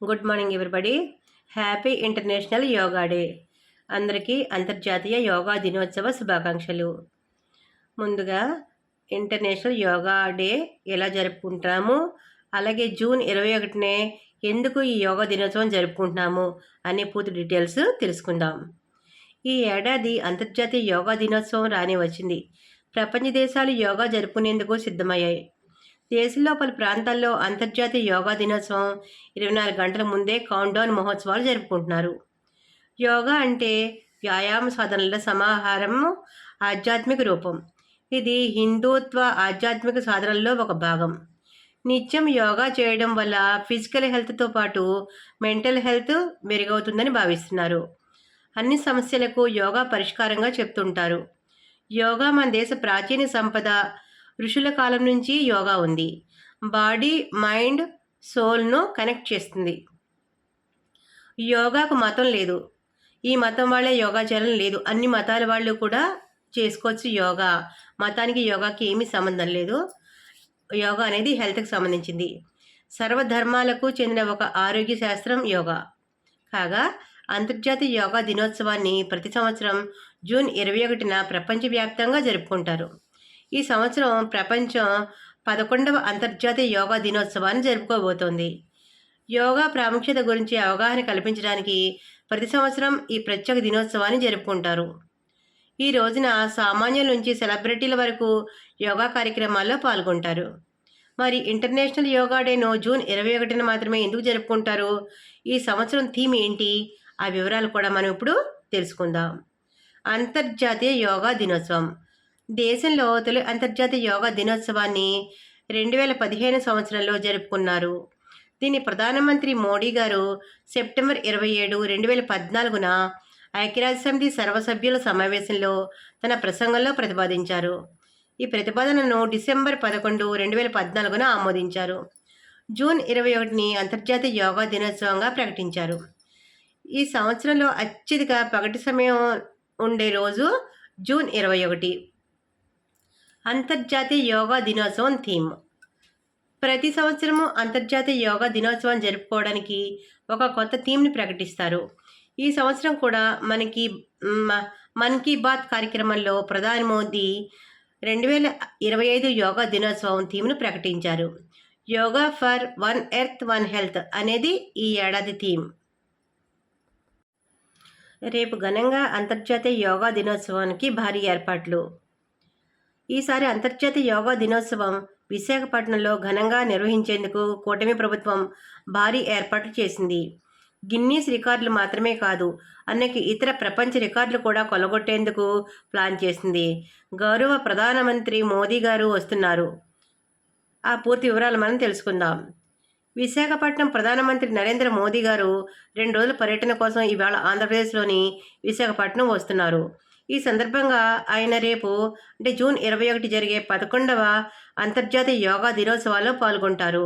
Good morning everybody happy international yoga day అందరికీ అంతర్జాతీయ యోగా దినోత్సవ శుభాకాంక్షలు. ముందుగా ఇంటర్నేషనల్ యోగా డే ఎలా జరుపుకుంటాము? అలాగే జూన్ ఇరవై ఒకటినే ఎందుకు ఈ యోగా దినోత్సవం జరుపుకుంటున్నాము అనే పూర్తి డీటెయిల్స్ తెలుసుకుందాం. ఈ ఏడాది అంతర్జాతీయ యోగా దినోత్సవం రాని వచ్చింది. ప్రపంచ దేశాలు యోగా జరుపుకునేందుకు సిద్ధమయ్యాయి. దేశంలో పలు ప్రాంతాల్లో అంతర్జాతీయ యోగా దినోత్సవం ఇరవై నాలుగు గంటల ముందే కౌంట్డౌన్ మహోత్సవాలు జరుపుకుంటున్నారు. యోగా అంటే వ్యాయామ సాధనల సమాహారం ఆధ్యాత్మిక రూపం. ఇది హిందుత్వ ఆధ్యాత్మిక సాధనల్లో ఒక భాగం. నిత్యం యోగా చేయడం వల్ల ఫిజికల్ హెల్త్తో పాటు మెంటల్ హెల్త్ మెరుగవుతుందని భావిస్తున్నారు. అన్ని సమస్యలకు యోగా పరిష్కారంగా చెప్తుంటారు. యోగా మన దేశ ప్రాచీన సంపద ఋషుల కాలం నుంచి యోగా ఉంది. బాడీ మైండ్ సోల్ను కనెక్ట్ చేస్తుంది. యోగాకు మతం లేదు. ఈ మతం వాళ్ళే యోగా చేయడం లేదు. అన్ని మతాల వాళ్ళు కూడా చేసుకోవచ్చు యోగా. మతానికి యోగాకి ఏమీ సంబంధం లేదు. యోగా అనేది హెల్త్కి సంబంధించింది. సర్వధర్మాలకు చెందిన ఒక ఆరోగ్య శాస్త్రం యోగా. కాగా అంతర్జాతీయ యోగా దినోత్సవాన్ని ప్రతి సంవత్సరం జూన్ ఇరవై ఒకటిన ప్రపంచవ్యాప్తంగా జరుపుకుంటారు. ఈ సంవత్సరం ప్రపంచం పదకొండవ అంతర్జాతీయ యోగా దినోత్సవాన్ని జరుపుకోబోతోంది. యోగా ప్రాముఖ్యత గురించి అవగాహన కల్పించడానికి ప్రతి సంవత్సరం ఈ ప్రత్యేక దినోత్సవాన్ని జరుపుకుంటారు. ఈ రోజున సామాన్యుల నుంచి సెలబ్రిటీల వరకు యోగా కార్యక్రమాల్లో పాల్గొంటారు. మరి ఇంటర్నేషనల్ యోగా డేను జూన్ ఇరవై ఒకటిన మాత్రమే ఎందుకు జరుపుకుంటారు? ఈ సంవత్సరం థీమ్ ఏంటి? ఆ వివరాలు కూడా మనం ఇప్పుడు తెలుసుకుందాం. అంతర్జాతీయ యోగా దినోత్సవం. దేశంలో తొలి అంతర్జాతీయ యోగా దినోత్సవాన్ని రెండు వేల పదిహేను సంవత్సరంలో జరుపుకున్నారు. దీన్ని ప్రధానమంత్రి మోడీ గారు సెప్టెంబర్ ఇరవై ఏడు రెండు వేల పద్నాలుగున ఐక్యరాజ్యసమితి సర్వసభ్యుల సమావేశంలో తన ప్రసంగంలో ప్రతిపాదించారు. ఈ ప్రతిపాదనను డిసెంబర్ పదకొండు రెండు వేల పద్నాలుగున ఆమోదించారు. జూన్ ఇరవై ఒకటిని అంతర్జాతీయ యోగా దినోత్సవంగా ప్రకటించారు. ఈ సంవత్సరంలో అత్యధిక పగటి సమయం ఉండే రోజు జూన్ ఇరవై ఒకటి. అంతర్జాతీయ యోగా దినోత్సవం థీమ్. ప్రతి సంవత్సరము అంతర్జాతీయ యోగా దినోత్సవం జరుపుకోవడానికి ఒక కొత్త థీమ్ని ప్రకటిస్తారు. ఈ సంవత్సరం కూడా మనకి మన్ కీ బాత్ కార్యక్రమంలో ప్రధాని మోదీ రెండు వేల ఇరవై ఐదు యోగా దినోత్సవం థీమ్ను ప్రకటించారు. Yoga for one earth one health అనేది ఈ ఏడాది థీమ్. రేపు ఘనంగా అంతర్జాతీయ యోగా దినోత్సవానికి భారీ ఏర్పాట్లు. ఈసారి అంతర్జాతీయ యోగా దినోత్సవం విశాఖపట్నంలో ఘనంగా నిర్వహించేందుకు కూటమి ప్రభుత్వం భారీ ఏర్పాట్లు చేసింది. గిన్నీస్ రికార్డులు మాత్రమే కాదు అనేక ఇతర ప్రపంచ రికార్డులు కూడా కొలగొట్టేందుకు ప్లాన్ చేసింది. గౌరవ ప్రధానమంత్రి మోదీ గారు వస్తున్నారు. ఆ పూర్తి వివరాలు మనం తెలుసుకుందాం. విశాఖపట్నం ప్రధానమంత్రి నరేంద్ర మోదీ గారు రెండు రోజుల పర్యటన కోసం ఇవాళ ఆంధ్రప్రదేశ్లోని విశాఖపట్నం వస్తున్నారు. ఈ సందర్భంగా ఆయన రేపు అంటే జూన్ ఇరవై ఒకటి జరిగే పదకొండవ అంతర్జాతీయ యోగా దినోత్సవాల్లో పాల్గొంటారు.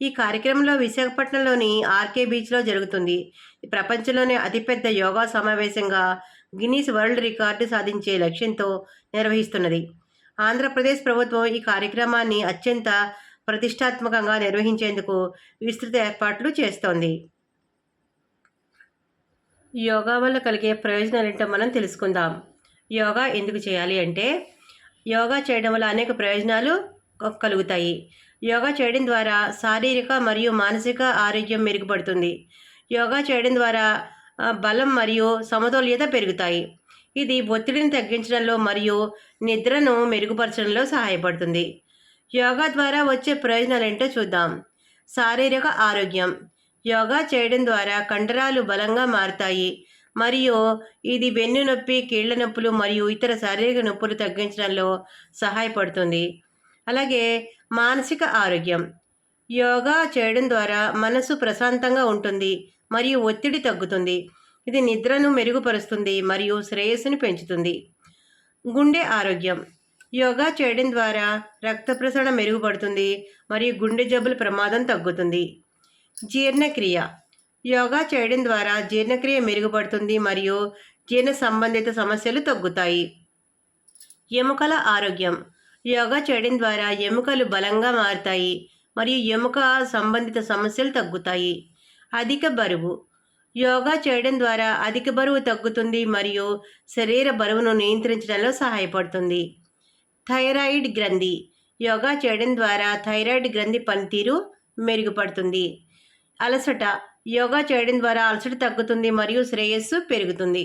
ఈ కార్యక్రమంలో విశాఖపట్నంలోని ఆర్కే బీచ్లో జరుగుతుంది. ప్రపంచంలోనే అతిపెద్ద యోగా సమావేశంగా గిన్నీస్ వరల్డ్ రికార్డు సాధించే లక్ష్యంతో నిర్వహిస్తున్నది. ఆంధ్రప్రదేశ్ ప్రభుత్వం ఈ కార్యక్రమాన్ని అత్యంత ప్రతిష్టాత్మకంగా నిర్వహించేందుకు విస్తృత ఏర్పాట్లు చేస్తోంది. యోగా వల్ల కలిగే ప్రయోజనాలు ఏంటో మనం తెలుసుకుందాం. యోగా ఎందుకు చేయాలి అంటే యోగా చేయడం వల్ల అనేక ప్రయోజనాలు కలుగుతాయి. యోగా చేయడం ద్వారా శారీరక మరియు మానసిక ఆరోగ్యం మెరుగుపడుతుంది. యోగా చేయడం ద్వారా బలం మరియు సమతుల్యత పెరుగుతాయి. ఇది ఒత్తిడిని తగ్గించడంలో మరియు నిద్రను మెరుగుపరచడంలో సహాయపడుతుంది. యోగా ద్వారా వచ్చే ప్రయోజనాలు ఏంటో చూద్దాం. శారీరక ఆరోగ్యం. యోగా చేయడం ద్వారా కండరాలు బలంగా మారుతాయి. మరియు ఇది వెన్ను నొప్పి కీళ్ళ నొప్పులు మరియు ఇతర శారీరక నొప్పులు తగ్గించడంలో సహాయపడుతుంది. అలాగే మానసిక ఆరోగ్యం. యోగా చేయడం ద్వారా మనసు ప్రశాంతంగా ఉంటుంది మరియు ఒత్తిడి తగ్గుతుంది. ఇది నిద్రను మెరుగుపరుస్తుంది మరియు శ్రేయస్సును పెంచుతుంది. గుండె ఆరోగ్యం. యోగా చేయడం ద్వారా రక్త ప్రసరణ మెరుగుపడుతుంది మరియు గుండె జబ్బుల ప్రమాదం తగ్గుతుంది. జీర్ణక్రియ. యోగా చేయడం ద్వారా జీర్ణక్రియ మెరుగుపడుతుంది మరియు జీర్ణ సంబంధిత సమస్యలు తగ్గుతాయి. ఎముకల ఆరోగ్యం. యోగా చేయడం ద్వారా ఎముకలు బలంగా మారుతాయి మరియు ఎముక సంబంధిత సమస్యలు తగ్గుతాయి. అధిక బరువు. యోగా చేయడం ద్వారా అధిక బరువు తగ్గుతుంది మరియు శరీర బరువును నియంత్రించడంలో సహాయపడుతుంది. థైరాయిడ్ గ్రంథి. యోగా చేయడం ద్వారా థైరాయిడ్ గ్రంథి పనితీరు మెరుగుపడుతుంది. అలసట. యోగా చేయడం ద్వారా అలసట తగ్గుతుంది మరియు శ్రేయస్సు పెరుగుతుంది.